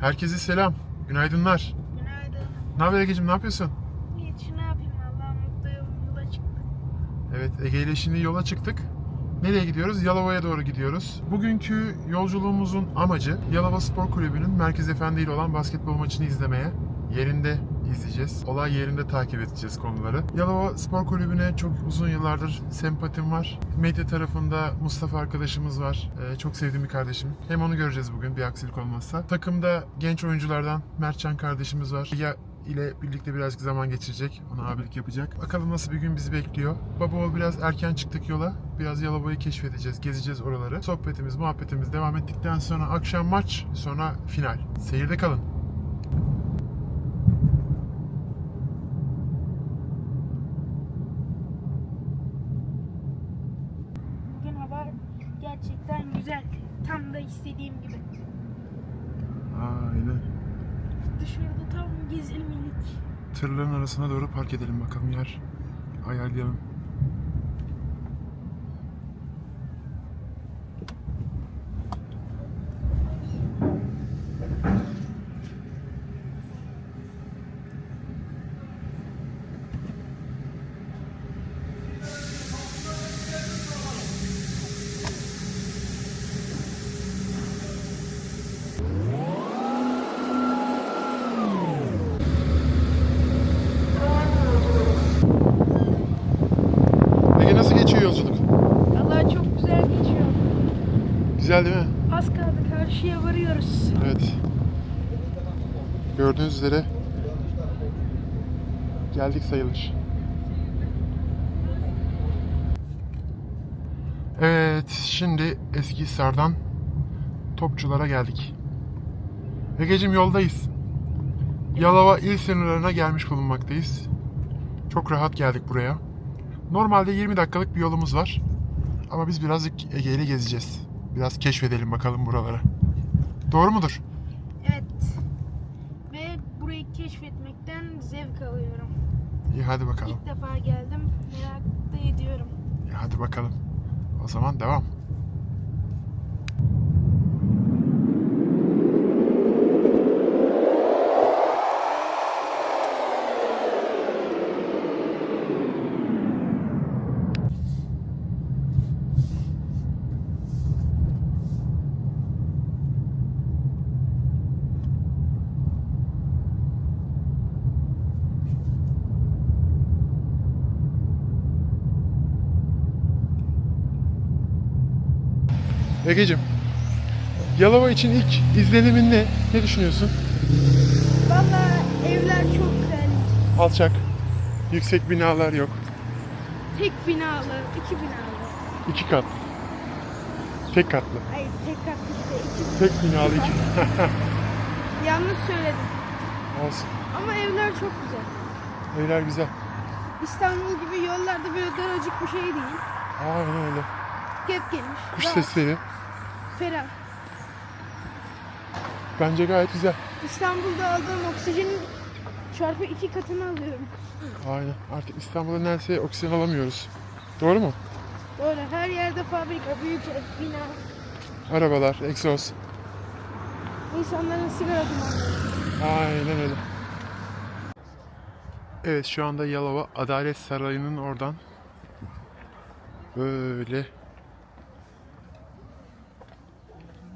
Herkese selam. Günaydınlar. Günaydın. Ne haber Ege'cim ne yapıyorsun? Hiç ne yapayım valla mutluyum. Yola çıktık. Evet Ege ile şimdi yola çıktık. Nereye gidiyoruz? Yalova'ya doğru gidiyoruz. Bugünkü yolculuğumuzun amacı Yalova Spor Kulübü'nün Merkez Efendi ile olan basketbol maçını izlemeye. Yerinde izleyeceğiz. Olay yerinde takip edeceğiz konuları. Yalova Spor Kulübü'ne çok uzun yıllardır sempatim var. Medya tarafında Mustafa arkadaşımız var. Ee, çok sevdiğim bir kardeşim. Hem onu göreceğiz bugün bir aksilik olmazsa. Takımda genç oyunculardan Mertcan kardeşimiz var. Ya ile birlikte birazcık zaman geçirecek. Ona abilik yapacak. Bakalım nasıl bir gün bizi bekliyor. Baba oğul biraz erken çıktık yola. Biraz Yalova'yı keşfedeceğiz. Gezeceğiz oraları. Sohbetimiz, muhabbetimiz devam ettikten sonra akşam maç, sonra final. Seyirde kalın. Bugün hava gerçekten güzel. Tam da istediğim gibi. Aynen. Dışarıda tam gezilmelik. Tırların arasına doğru park edelim bakalım yer. Ayarlayalım. Ege nasıl geçiyor yolculuk? Valla çok güzel geçiyor. Güzel değil mi? Az kaldı karşıya varıyoruz. Evet. Gördüğünüz üzere geldik sayılır. Evet, şimdi eski Sardan Topçulara geldik. Egeciğim yoldayız. Yalova il sınırlarına gelmiş bulunmaktayız. Çok rahat geldik buraya. Normalde 20 dakikalık bir yolumuz var. Ama biz birazcık Ege ile gezeceğiz. Biraz keşfedelim bakalım buraları. Doğru mudur? Evet. Ve burayı keşfetmekten zevk alıyorum. İyi hadi bakalım. İlk defa geldim. Merak da ediyorum. İyi hadi bakalım. O zaman devam. Egeciğim, Yalova için ilk izlenimin ne? Ne düşünüyorsun? Valla evler çok güzel. Alçak, yüksek binalar yok. Tek binalı, iki binalı. İki katlı. Tek katlı. Hayır tek katlı işte iki Tek binalı iki. Yanlış söyledim. Olsun. Ama evler çok güzel. Evler güzel. İstanbul gibi yollarda böyle daracık bir şey değil. Aynen öyle. Gep geniş. Kuş rahat, sesleri. Ferah. Bence gayet güzel. İstanbul'da aldığım oksijenin çarpı iki katını alıyorum. Aynen. Artık İstanbul'da neredeyse oksijen alamıyoruz. Doğru mu? Böyle her yerde fabrika, büyük ev, bina. Arabalar, egzoz. İnsanların sigara dumanları. Aynen öyle. Evet şu anda Yalova Adalet Sarayı'nın oradan böyle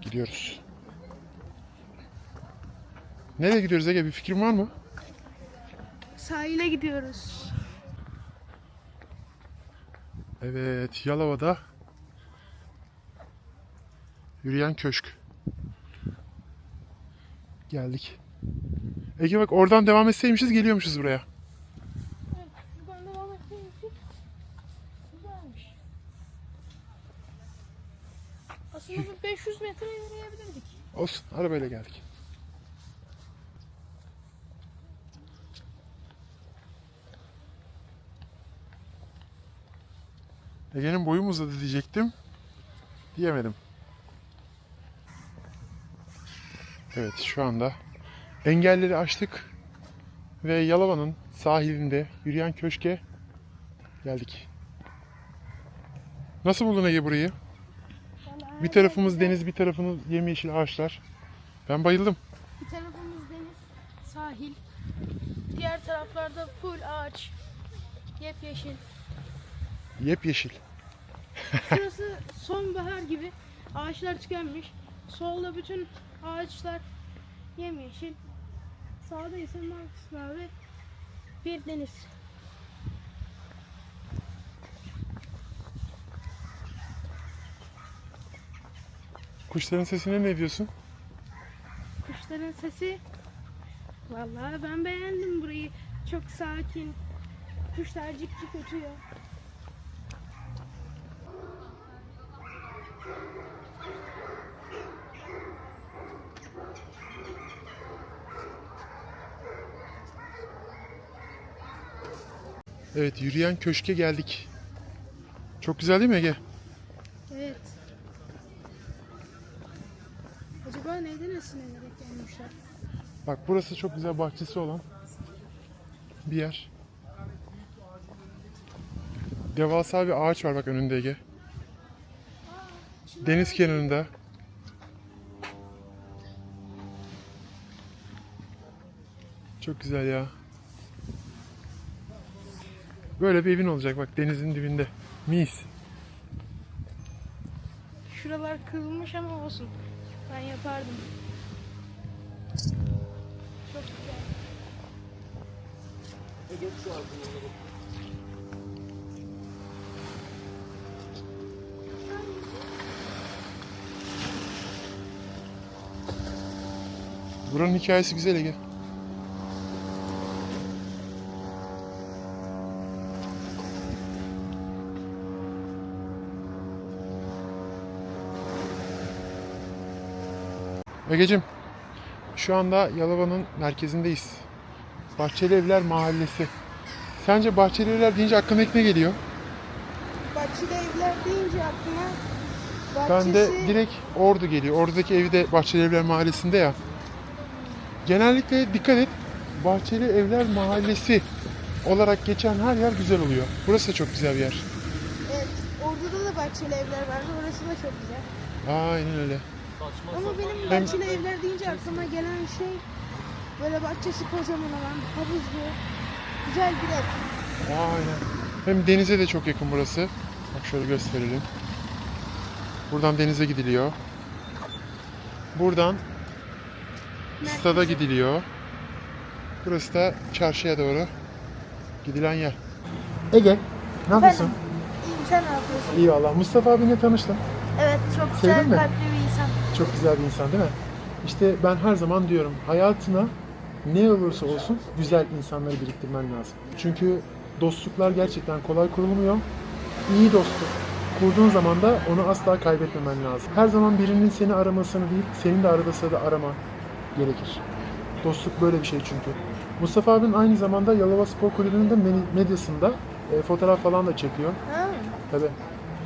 gidiyoruz. Nereye gidiyoruz Ege? Bir fikrin var mı? Sahile gidiyoruz. Evet Yalova'da yürüyen köşk. Geldik. Ege bak oradan devam etseymişiz geliyormuşuz buraya. Evet, buradan devam etseymiştik. Güzelmiş. Aslında bir 500 metre yürüyebilirdik. Olsun arabayla geldik. Ege'nin boyu mu uzadı diyecektim. Diyemedim. Evet şu anda engelleri aştık ve Yalova'nın sahilinde yürüyen köşke geldik. Nasıl buldun Ege burayı? Bir tarafımız deniz, bir tarafımız yemyeşil ağaçlar. Ben bayıldım. bir tarafı sahil. Diğer taraflarda full ağaç. Yepyeşil. Yepyeşil. Şurası sonbahar gibi. Ağaçlar tükenmiş. Solda bütün ağaçlar yemyeşil. Sağda ise mavi bir deniz. Kuşların sesine ne diyorsun? Kuşların sesi. Vallahi ben beğendim burayı. Çok sakin. Kuşlar cik cik ötüyor. Evet yürüyen köşke geldik. Çok güzel değil mi Ege? Evet. Acaba neyden esinlenerek gelmişler? Bak burası çok güzel bahçesi olan bir yer. Devasa bir ağaç var bak önünde Ege. Deniz kenarında. Çok güzel ya. Böyle bir evin olacak bak denizin dibinde. Mis. Şuralar kırılmış ama olsun. Ben yapardım. Çok güzel. Buranın hikayesi güzel Ege. Ege'cim, şu anda Yalova'nın merkezindeyiz. Bahçeli Evler Mahallesi. Sence Bahçeli Evler deyince aklına ilk ne geliyor? Bahçeli evler deyince aklıma Ben de direkt Ordu geliyor. Ordu'daki evi de Bahçeli Evler Mahallesi'nde ya. Genellikle dikkat et. Bahçeli Evler Mahallesi olarak geçen her yer güzel oluyor. Burası da çok güzel bir yer. Evet, orada da bahçeli evler vardı. Orası da çok güzel. Aynen öyle. Ama benim bahçeli evler deyince aklıma gelen şey böyle bahçesi kocaman olan, havuzlu, güzel bir ev. Aynen. Hem denize de çok yakın burası. Bak şöyle gösterelim. Buradan denize gidiliyor. Buradan stada gidiliyor. Burası da çarşıya doğru gidilen yer. Ege, ne yapıyorsun? İyiyim sen ne yapıyorsun? İyi valla. Mustafa abinle tanıştım. Evet çok Sevdin güzel mi? kalpli bir. Çok güzel bir insan değil mi? İşte ben her zaman diyorum hayatına ne olursa olsun güzel insanları biriktirmen lazım. Çünkü dostluklar gerçekten kolay kurulmuyor. İyi dostluk kurduğun zaman da onu asla kaybetmemen lazım. Her zaman birinin seni aramasını değil, senin de arada sırada arama gerekir. Dostluk böyle bir şey çünkü. Mustafa abinin aynı zamanda Yalova Spor Kulübü'nün de medyasında e, fotoğraf falan da çekiyor. Tabii.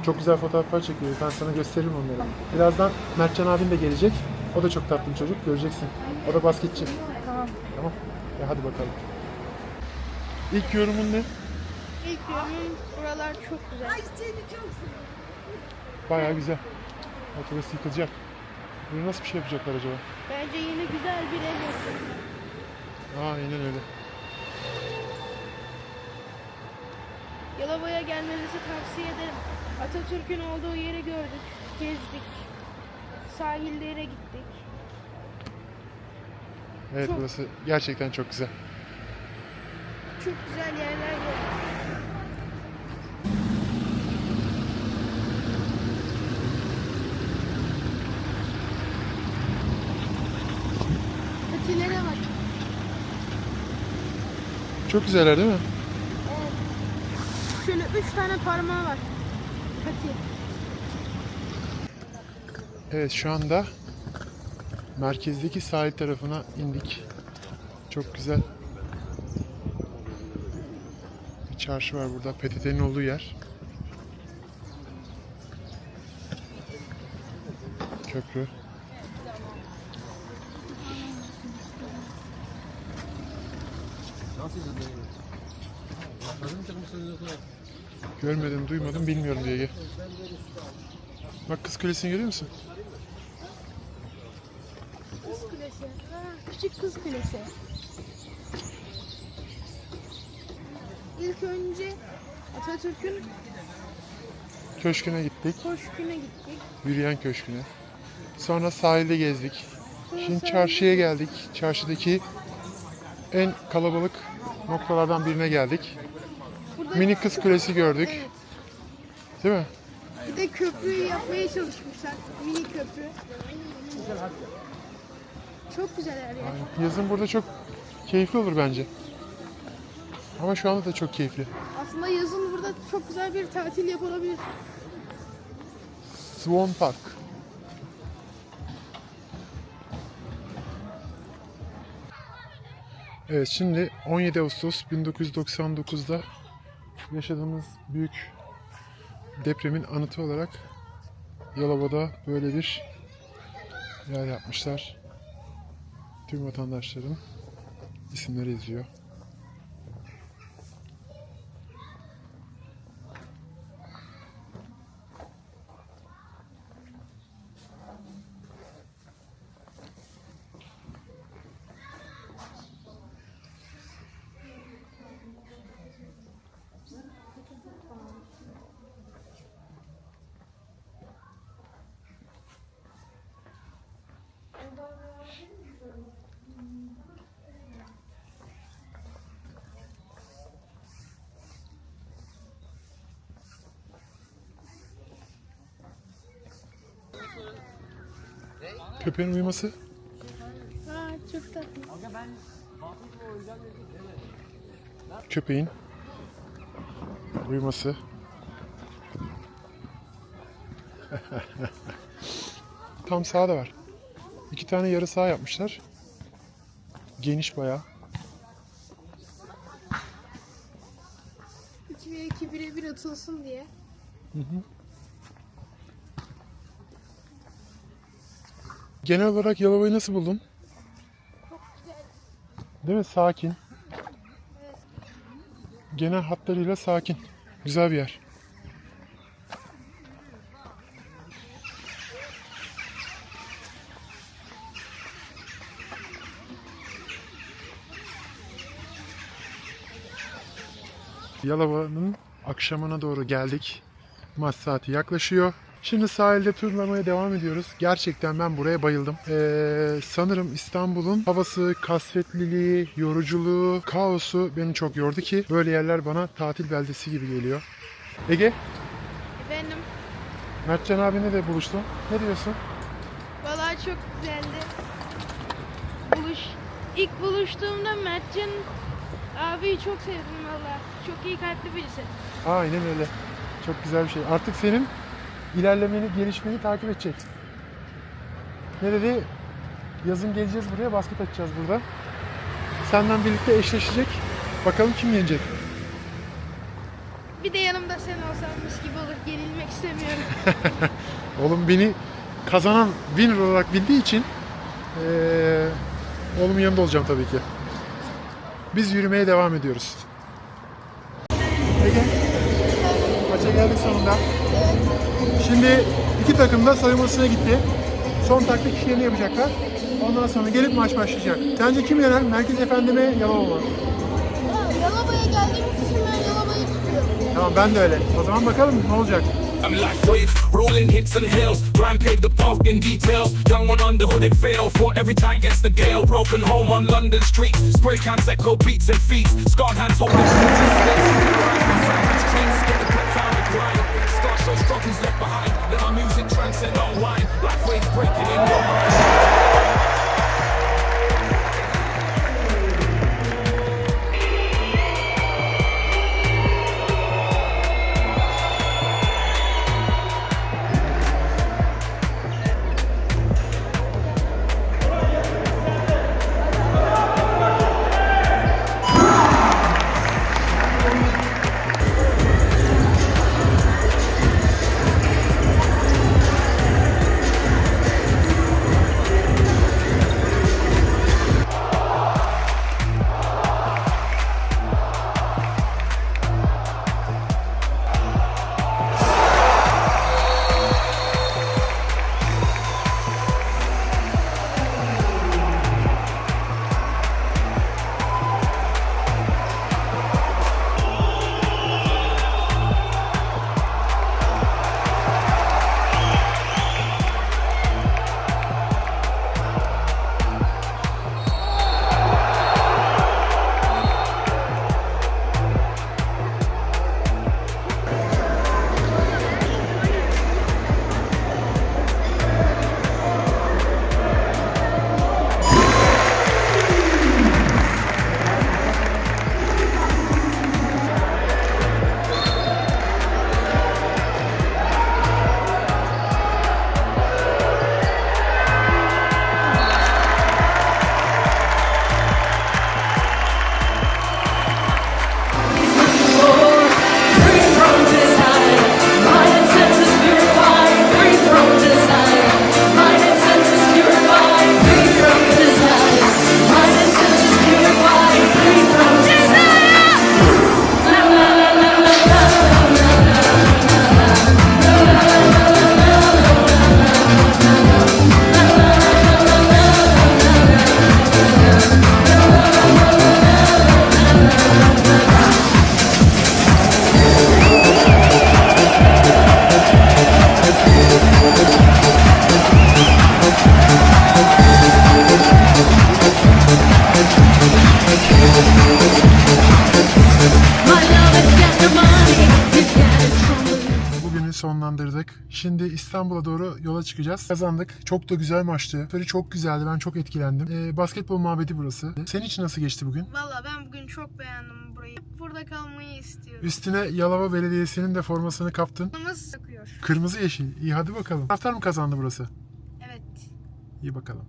Çok güzel fotoğraflar çekiyor. Ben sana gösteririm onları. Birazdan Mertcan abin de gelecek. O da çok tatlı bir çocuk. Göreceksin. O da basketçi. Tamam. Tamam. Ya hadi bakalım. İlk yorumun ne? İlk yorumum buralar çok güzel. Bayağı güzel. Burası yıkılacak. Bunu nasıl bir şey yapacaklar acaba? Bence yine güzel bir ev yapıyor. Aynen öyle. Yalova'ya gelmenizi tavsiye ederim. Atatürk'ün olduğu yeri gördük, gezdik. Sahillere gittik. Evet Çok- burası gerçekten çok güzel. Çok güzel yerler gördük. Patilere bak. Çok güzeller değil mi? Evet. Şöyle üç tane parmağı var. Evet şu anda merkezdeki sahil tarafına indik. Çok güzel. Bir çarşı var burada. PTT'nin olduğu yer. Köprü. Görmedim, duymadım, bilmiyorum diye. Bak Kız Kulesi'ni görüyor musun? Kulesi. Ha, Küçük Kız Kulesi. İlk önce Atatürk'ün Köşküne gittik. koşkuna gittik. Yürüyen köşküne. Sonra sahilde gezdik. Sonra Şimdi sahilde- çarşıya geldik. Çarşıdaki en kalabalık noktalardan birine geldik. Mini Kız Kulesi gördük. Evet. Değil mi? Bir de köprüyü yapmaya çalışmışlar. Mini köprü. Çok güzel her yer. Yazın burada çok keyifli olur bence. Ama şu anda da çok keyifli. Aslında yazın burada çok güzel bir tatil yapılabilir. Swan Park. Evet şimdi 17 Ağustos 1999'da yaşadığımız büyük depremin anıtı olarak Yalova'da böyle bir yer yapmışlar. Tüm vatandaşların isimleri yazıyor. Köpeğin uyuması Aa, çok tatlı. köpeğin uyuması. Tam sağda var. İki tane yarı sağ yapmışlar. Geniş bayağı. 2 ve 2 birebir atılsın diye. Genel olarak Yalova'yı nasıl buldun? Çok güzel. Değil mi? Sakin. Genel hatlarıyla sakin. Güzel bir yer. Yalova'nın akşamına doğru geldik. Maç saati yaklaşıyor. Şimdi sahilde turlamaya devam ediyoruz. Gerçekten ben buraya bayıldım. Ee, sanırım İstanbul'un havası, kasvetliliği, yoruculuğu, kaosu beni çok yordu ki böyle yerler bana tatil beldesi gibi geliyor. Ege, Efendim, Mertcan abine de buluştum. Ne diyorsun? vallahi çok güzeldi. Buluş, ilk buluştuğumda Mertcan abiyi çok sevdim valla. Çok iyi kalpli birisi. Aynen öyle. Çok güzel bir şey. Artık senin ilerlemeni, gelişmeni takip edecek. Ne dedi? Yazın geleceğiz buraya, basket atacağız burada. Senden birlikte eşleşecek. Bakalım kim yenecek. Bir de yanımda sen olsan mis gibi olur. Yenilmek istemiyorum. Oğlum beni kazanan winner olarak bildiği için eee oğlumun yanında olacağım tabii ki. Biz yürümeye devam ediyoruz. Ege, maça geldik sonunda. Şimdi iki takım da soyunmasına gitti. Son taktik işlerini yapacaklar. Ondan sonra gelip maç başlayacak. Sence kim yener? Merkez Efendi mi, Yalova mı? Yalova'ya geldiğimiz için ben Yalova'yı tutuyorum. Tamam ben de öyle. O zaman bakalım ne olacak. I'm like waves, rolling hits and hills. Grind paved the path in detail. Young one on the hood, it fail. Fought every time against the gale. Broken home on London streets. Spray cans echo beats and feet. Scarred hands holding boots and stills. Found a grind. Astro struggles left behind. Let our music transcend our wine. Life waves breaking in your mind. Bugünü sonlandırdık. Şimdi İstanbul'a doğru yola çıkacağız. Kazandık. Çok da güzel maçtı. Törü çok güzeldi. Ben çok etkilendim. Ee, basketbol muhabbeti burası. Senin için nasıl geçti bugün? Valla ben bugün çok beğendim burayı. Burada kalmayı istiyorum. Üstüne Yalova Belediyesi'nin de formasını kaptın. Kırmızı sıkıyor. Kırmızı yeşil. İyi hadi bakalım. Taraftar mı kazandı burası? Evet. İyi bakalım.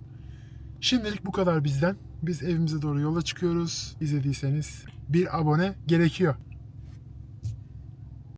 Şimdilik bu kadar bizden. Biz evimize doğru yola çıkıyoruz. İzlediyseniz bir abone gerekiyor.